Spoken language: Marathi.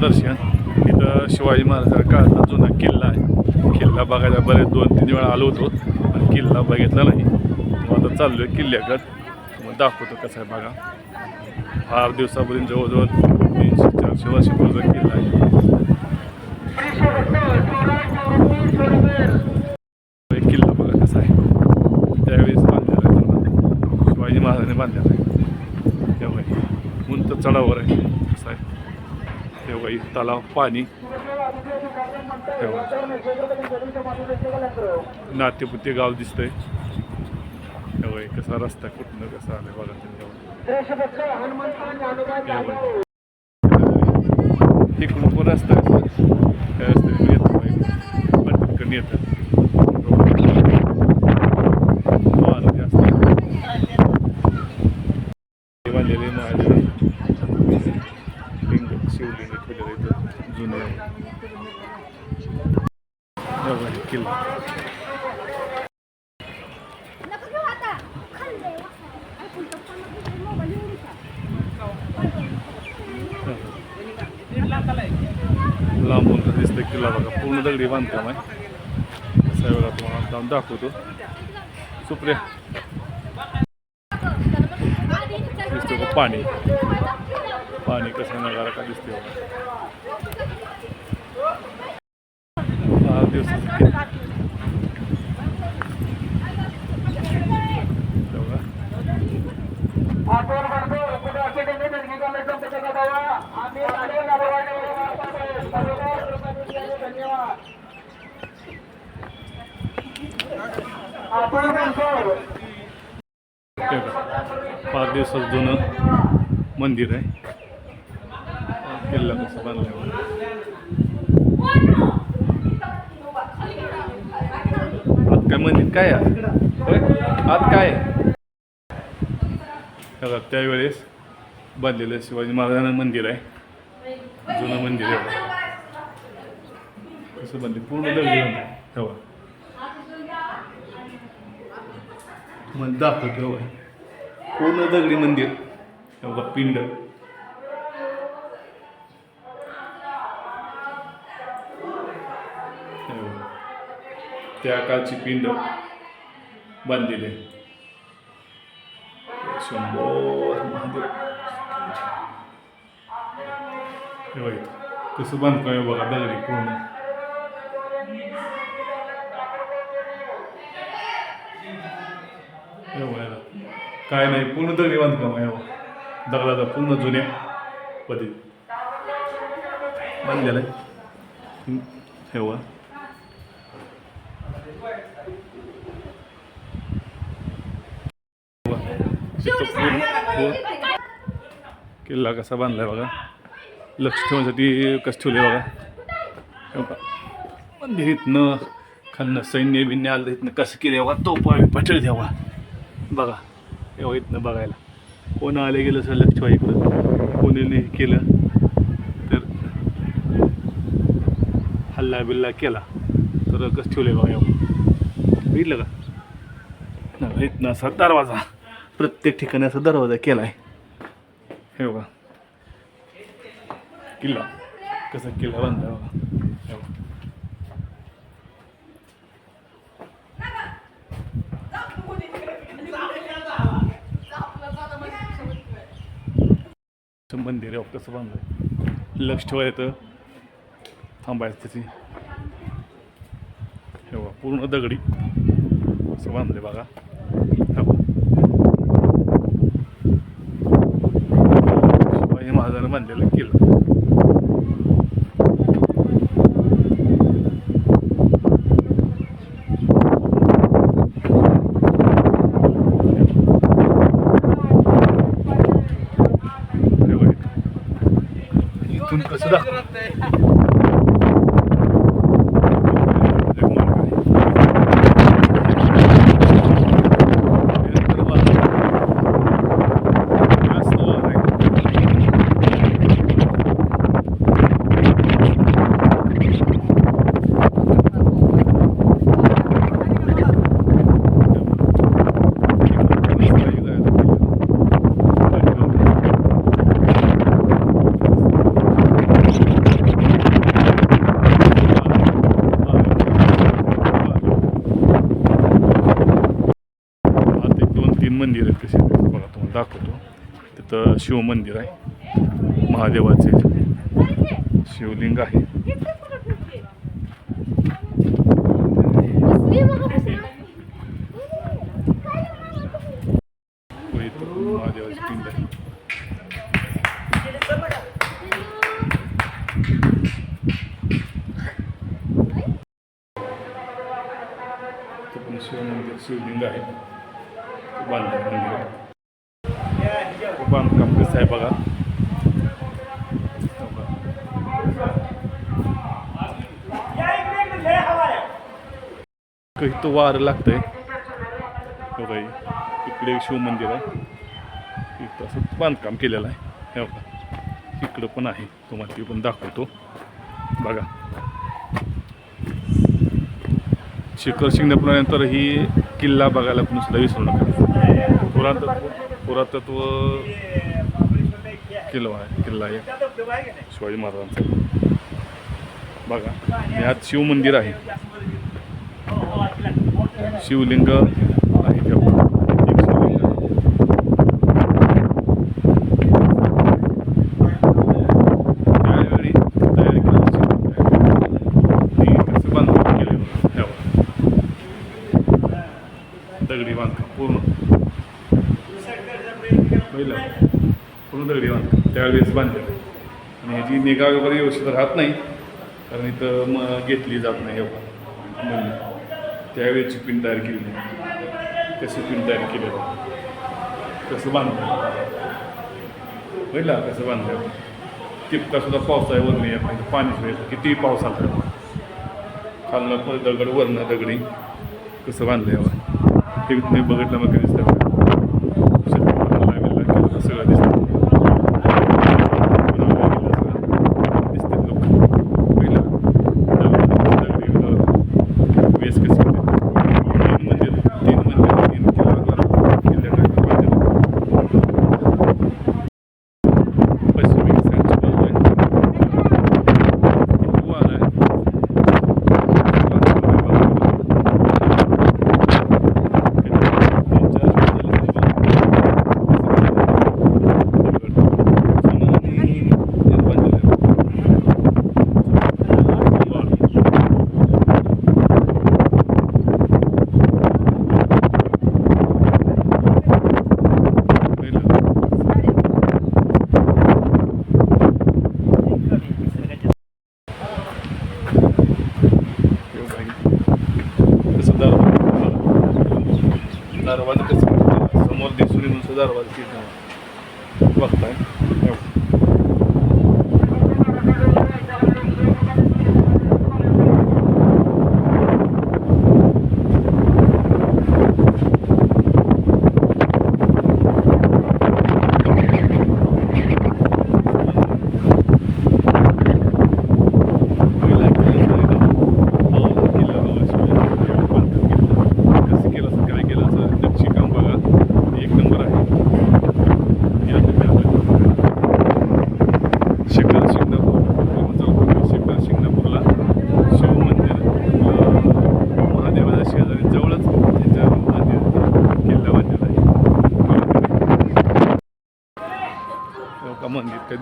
दर्शन. इथं शिवाजी महाराजांचा काळातला जुना किल्ला आहे. किल्ला बघायला बरेच दोन तीन वेळा आलो होतो पण किल्ला बघितला नाही. मग आता चाललो आहे किल्ल्याकडं. मग दाखवतो कसं आहे बघा. फार दिवसापर्यंत जवळजवळ तीनशे चारशे वर्षापूर्वीचा किल्ला आहे. एक किल्ला बघा कसा आहे. त्यावेळेस बांधलेला आहे शिवाजी महाराजांनी बांधलेला आहे. त्यामुळे उंच चढावर आहे. कसं आहे. तेव्हा इथं तलाव पाणी तेव्हा नातेपुते गाव दिसतंय. तेव्हा हे कसा रस्ता कुठनं कसा आलाय बघा त्यांच्यावर इकडून पण रस्ता आहे. त्या रस्त्याने येतो पटकन येतं वाहनं जास्त बांधलेले महाराज लिंग शिवलिंग ठेवलेलं इथं जुनं आहे हे बघा, हे किल्ला नका घेऊ आता खाल्लंय ऐकून तर पण मग मोबाईल एवढी लांबून तर दिसतं किल्ला बघा पूर्ण दगडी बांधकाम आहे कसं आहे बघा तुम्हाला जाऊन दाखवतो सुप्रिया दिसतो का पाणी पाणी कसं नगारा का दिसते बघा हा दिवसाचं किल्ला बघा. हे बघा. असं जुनं मंदिर आहे. किल्ला कसं बांधलं आत काय मंदिर काय आहे? आत काय आहे? बघा, त्यावेळेस बांधलेलं शिवाजी महाराजांना मंदिर आहे. जुनं मंदिर आहे. कसं बांधले पूर्ण दगडी बांधले. तेव्हा तुम्हाला दाखवतो तेव्हा पूर्ण दगडी मंदिर. हे बघा पिंड. त्या काळची पिंड बांधलेली शंभर महादेव. हे कसं बांधकाम आहे बघा दगडी पूर्ण. हे बघा काय नाही पूर्ण दगडी बांधकाम आहे हो. दगडाचा पूर्ण जुन्या पद्धती आहे. बघा. इथं पूर्ण- पूर्ण- किल्ला कसा बांधलाय बघा. लक्ष ठेवण्यासाठी कसं ठेवले बघा. मंदिर इथनं खालनं सैन्य बिन्य आलं इथनं कसं केलं बघा. तोपा पटल द्यावा बघा. एवढं इथनं बघायला. कोण आले गेलं सर लक्ष ठेवा इकडं केलं तर हल्ला बिल्ला केला तर कसं ठेवले बघा बघितलं का? इथनं असा दरवाजा. प्रत्येक ठिकाणी असा दरवाजा केला आहे हे बघा. किल्ला. कसा किल्ला बांधला बघा. असं मंदिर आहे कसं बांधलं लक्ष ठेवायचं थांबायचं त्याची हे बघा पूर्ण दगडी. असं बांधले बघा. हे बघा. शिवाजी महाराजांनी बांधलेलं किल्ला. ってって。मंदिर आहे कसे बघा तुम्हाला दाखवतो. तिथं शिवमंदिर आहे. महादेवाचे शिवलिंग आहे. बांधकाम मंदिर बांधकाम कसं आहे बघा. हो का. इथं वारं लागतंय. बघा इकडे एक शिवमंदिर आहे. इथं असं बांधकाम केलेलं आहे. हे बघा. इकडं पण आहे. तुम्हाला ते पण दाखवतो. बघा. शिखर शिंगणापूरनंतर ही किल्ला बघायला पण सुद्धा विसरू नका. पुरातत्व पुरातत्व किल्ला आहे किल्ला आहे. शिवाजी महाराजांचा बघा यात शिवमंदिर आहे. शिवलिंग आहे ते बघा. एक शिवलिंग आहे. त्यावेळी तयारी केलेलं शिवलिंग आहे. ते कसं बांधकाम केलेलं हे बघा. दगडी बांधकाम पूर्ण पहिलं पूर्ण दगडी वेळेस त्यावेळेस बांधलेलं आणि ह्याची निगा वगैरे व्यवस्थित राहत नाही कारण इथं मग घेतली जात नाही एवढं. म्हणून त्यावेळेची पिन तयार केली नाही. कशी पिन तयार केलं कसं बांधलं? पहिला कसं बांधलं? टिपका सुद्धा आहे नाही या पाहिजे पाणी सुरू येतं किती पाऊस आला तेव्हा. खालनं पण दगड वरणं दगडी. कसं बांधलं यावं ते तुम्ही बघितलं मग bastante. É né?